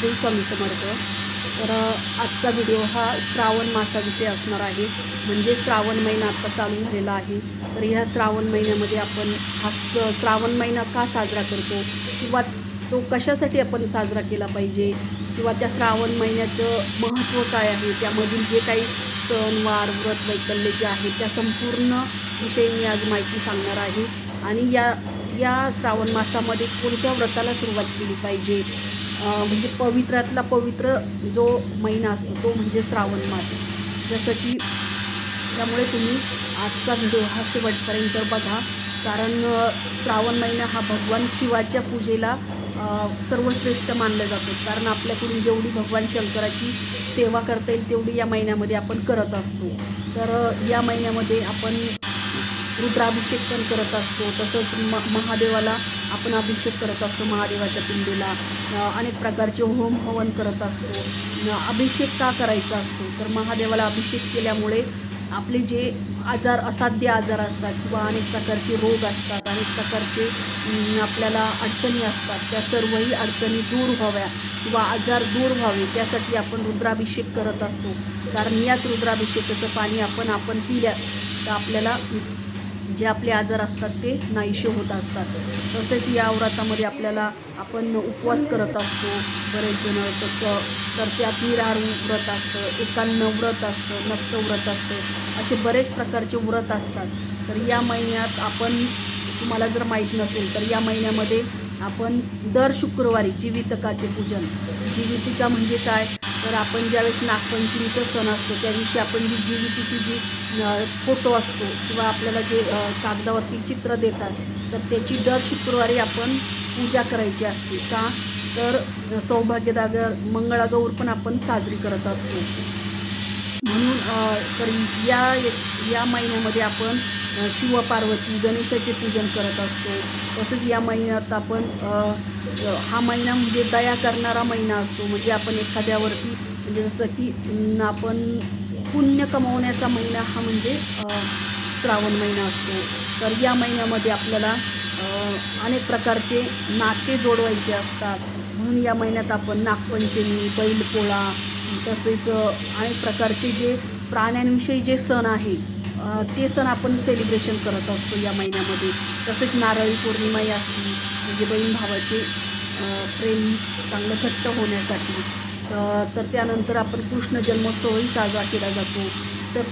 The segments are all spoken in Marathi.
श्री स्वामी समर्थ. तर आजचा व्हिडिओ हा श्रावण मासाविषयी असणार आहे. म्हणजे श्रावण महिना आता चालू झालेला आहे. तर ह्या श्रावण महिन्यामध्ये आपण हा स श्रावण महिना का साजरा करतो? किंवा तो कशासाठी आपण साजरा केला पाहिजे? किंवा त्या श्रावण महिन्याचं महत्त्व काय आहे? त्यामधील जे काही सण वार व्रत वैकल्य जे आहे त्या संपूर्ण विषयी मी आज माहिती सांगणार आहे. आणि या या श्रावण मासामध्ये कोणत्या व्रताला सुरुवात केली पाहिजे? म्हणजे पवित्रातला पवित्र जो महिना असतो तो म्हणजे श्रावण मास. जसं की त्यामुळे तुम्ही आजचा व्हिडिओ हा शेवटपर्यंत बघा. कारण श्रावण महिना हा भगवान शिवाच्या पूजेला सर्वश्रेष्ठ मानलं जातो. कारण आपल्याकडून जेवढी भगवान शंकराची सेवा करता येईल तेवढी या महिन्यामध्ये आपण करत असतो. तर या महिन्यामध्ये आपण रुद्राभिषेक पण करत असतो. तसंच म महादेवाला आपण अभिषेक करत असतो महादेवाच्या पिंडीला. अनेक प्रकारचे होम हवन करत असतो. अभिषेक का करायचा असतो? तर महादेवाला अभिषेक केल्यामुळे आपले जे आजार असाध्य आजार असतात किंवा अनेक प्रकारचे रोग असतात अनेक प्रकारचे आपल्याला अडचणी असतात त्या सर्वही अडचणी दूर व्हाव्या किंवा आजार दूर व्हावे त्यासाठी आपण रुद्राभिषेक करत असतो. कारण याच रुद्राभिषेकाचं पाणी आपण आपण पिल्यास तर आपल्याला जे आपले आजार असतात ते नाहीशे होत असतात. तसेच या व्रतामध्ये आपल्याला आपण उपवास करत असतो. बरेच जण तसं तर त्यात निरार व्रत असतं एकान्न व्रत असतं नक्त व्रत असतं. असे बरेच प्रकारचे व्रत असतात. तर या महिन्यात आपण तुम्हाला जर माहीत नसेल तर या महिन्यामध्ये आपण दर शुक्रवारी जीवितकाचे पूजन. जीवितिका म्हणजे काय? तर आपण ज्यावेळेस नागपंचमीचा सण असतो त्या दिवशी आपण जी जीवितीची जी फोटो असतो किंवा आपल्याला जे कागदावरती चित्र देतात तर त्याची दर शुक्रवारी आपण पूजा करायची असते का? तर सौभाग्यदाग मंगळागौर पण आपण साजरी करत असतो. म्हणून तर या या महिन्यामध्ये आपण शिवपार्वती गणेशाचे पूजन करत असतो. तसंच या महिन्यात आपण हा महिना म्हणजे दया करणारा महिना असतो. म्हणजे आपण एखाद्यावरती म्हणजे जसं की आपण पुण्य कमवण्याचा महिना हा म्हणजे श्रावण महिना असतो. तर या महिन्यामध्ये आपल्याला अनेक प्रकारचे नाते जोडवायचे असतात. म्हणून या महिन्यात आपण नागपंचमी बैलपोळा तसेच अनेक प्रकारचे जे प्राण्यांविषयी जे सण आहे ते सण आपण सेलिब्रेशन करत असतो या महिन्यामध्ये. तसेच नारळी पौर्णिमाही असते म्हणजे बहीण भावाचे प्रेम चांगलं घट्ट होण्यासाठी. तर त्यानंतर आपण कृष्ण जन्मोत्सवही साजरा केला जातो. तर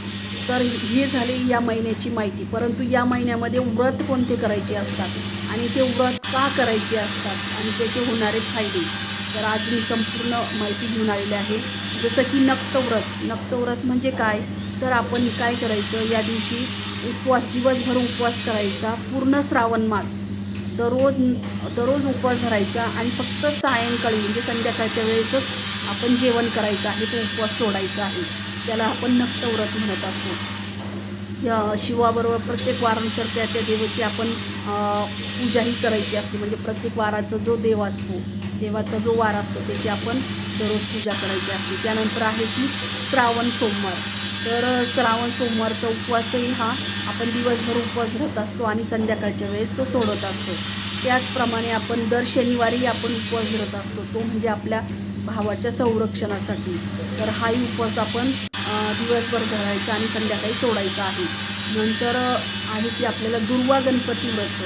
तर हे झाले या महिन्याची माहिती. परंतु या महिन्यामध्ये व्रत कोणते करायचे असतात? आणि ते व्रत का करायचे असतात? आणि त्याचे होणारे फायदे. तर आज मी संपूर्ण माहिती घेऊन आलेली आहे. जसं की नक्तव्रत नक्तव्रत म्हणजे काय? तर आपण काय करायचं? या दिवशी उपवास दिवसभर उपवास करायचा. पूर्ण श्रावण मास. दररोज दररोज उपवास धरायचा आणि फक्त सायंकाळी म्हणजे संध्याकाळच्या वेळेसच आपण जेवण करायचं आहे तो उपवास सोडायचा आहे. त्याला आपण नक्तव्रत म्हणत असतो. या शिवाबरोबर प्रत्येक वारानुसार त्या त्या देवाची आपण पूजाही करायची असते. म्हणजे प्रत्येक वाराचा जो देव असतो देवाचा जो वार असतो त्याची आपण दररोज पूजा करायची असते. त्यानंतर आहे की श्रावण सोमवार. तर श्रावण सोमवारचा उपवासही हा आपण दिवसभर उपवास धरत असतो आणि संध्याकाळच्या वेळेस तो सोडत असतो. त्याचप्रमाणे आपण दर शनिवारी आपण उपवास धरत असतो. तो म्हणजे आपल्या भावाच्या संरक्षणासाठी. तर हाही उपवास आपण दिवसभर धरायचा आणि संध्याकाळी सोडायचा आहे. नंतर आहे की आपल्याला दुर्वा गणपती व्रत.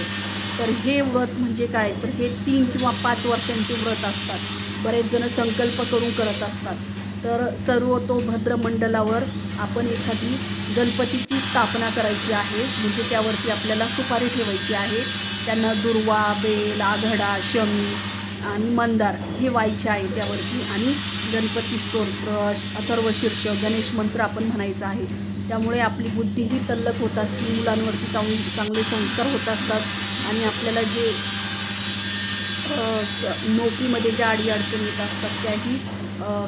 तर हे व्रत म्हणजे काय? तर हे तीन किंवा पाच वर्षांचे व्रत असतात. बरेच जण संकल्प करून करत असतात. तर सर्वतो भद्रमंडलावर आपण एखादी गणपतीची स्थापना करायची आहे. म्हणजे त्यावरती आपल्याला सुपारी ठेवायची आहे. त्यांना दुर्वा बेल आघडा शमी आणि मंदार हे व्हायचे आहे त्यावरती. आणि गणपती स्तोत्र अथर्व शीर्ष गणेश मंत्र आपण म्हणायचं आहे. त्यामुळे आपली बुद्धीही तल्लक होत असते. मुलांवरती चांगले चांगले संस्कार होत असतात. आणि आपल्याला जे नोकरीमध्ये ज्या अडीअडचणी येत असतात त्याही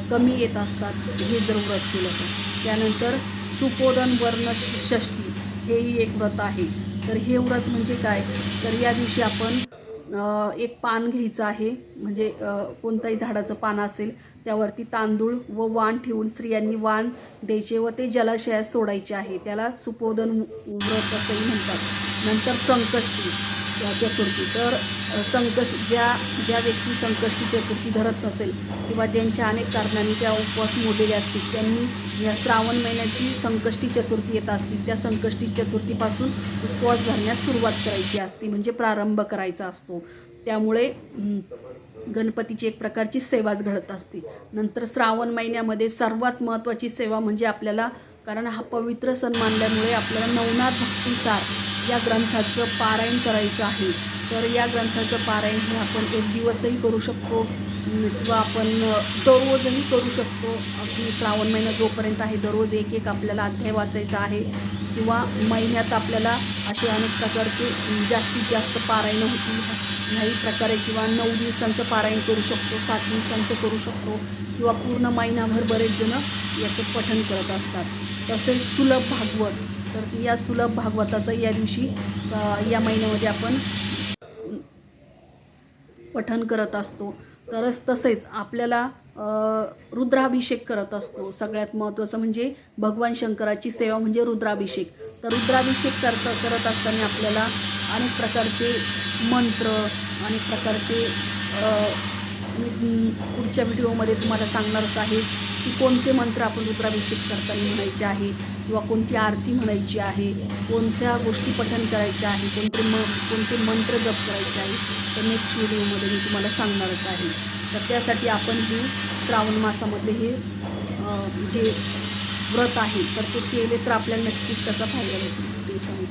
कमी येत असतात हे जर व्रत केलं तर. त्यानंतर सुपोदन वर्ण षष्टी षष्ठी हेही एक व्रत आहे. तर हे व्रत म्हणजे काय? तर या दिवशी आपण एक पान घ्यायचं आहे. म्हणजे अ, कोणताही झाडाचं पान असेल त्यावरती तांदूळ व वाण ठेवून स्त्रियांनी वाण द्यायचे व ते जलाशयात सोडायचे आहे. त्याला सुपोदन व्रत असंही म्हणतात. नंतर संकष्टी. अ, चतुर्थी तर संकष संकष्ट ज्या ज्या व्यक्ती संकष्टी चतुर्थी धरत नसेल किंवा ज्यांच्या अनेक कारणांनी त्या उपवास मोडलेले असतील त्यांनी या श्रावण महिन्याची संकष्टी चतुर्थी येत असतील त्या संकष्टी चतुर्थीपासून उपवास धरण्यास सुरुवात करायची असते म्हणजे प्रारंभ करायचा असतो. त्यामुळे गणपतीची एक प्रकारची सेवाच घडत असते. नंतर श्रावण महिन्यामध्ये सर्वात महत्त्वाची सेवा म्हणजे आपल्याला कारण हा पवित्र सण मानल्यामुळे आपल्याला नवनाथ भक्तिसार या ग्रंथाचं पारायण करायचं आहे. तर या ग्रंथाचं पारायण हे आपण एक दिवसही करू शकतो. किंवा आपण दररोजही करू शकतो. अगदी श्रावण महिना जोपर्यंत आहे दररोज एक एक आपल्याला अध्याय वाचायचा आहे. किंवा महिन्यात आपल्याला असे अनेक प्रकारचे जास्तीत जास्त पारायणं होतील. ह्याही प्रकारे किंवा नऊ दिवसांचं पारायण करू शकतो सात दिवसांचं करू शकतो. किंवा पूर्ण महिनाभर बरेच जण याचं पठण करत असतात. तसेच सुलभ भागवत तर या सुलभ भागवताचं या दिवशी या महिन्यामध्ये आपण पठन करत असतो. तरच तसेच आपल्याला रुद्राभिषेक करत असतो. सगळ्यात महत्त्वाचं म्हणजे भगवान शंकराची सेवा म्हणजे रुद्राभिषेक. तर रुद्राभिषेक करत करत असताना आपल्याला अनेक प्रकारचे मंत्र अनेक प्रकारचे पुढच्या व्हिडिओमध्ये तुम्हाला सांगणारच आहे की कोणते मंत्र आपण रुद्राभिषेक करताना म्हणायचे आहे. किंवा कोणती आरती म्हणायची आहे कोणत्या गोष्टी पठण करायच्या आहे कोणते म कोणते मंत्र जप करायचे आहे तर नेक्स्ट व्हिडिओमध्ये मी तुम्हाला सांगणारच आहे. तर त्यासाठी आपण हे श्रावण मासामध्ये हे जे व्रत आहे तर ते केले तर आपल्याला नक्कीच त्याचा फायदा होतो श्री स्वामी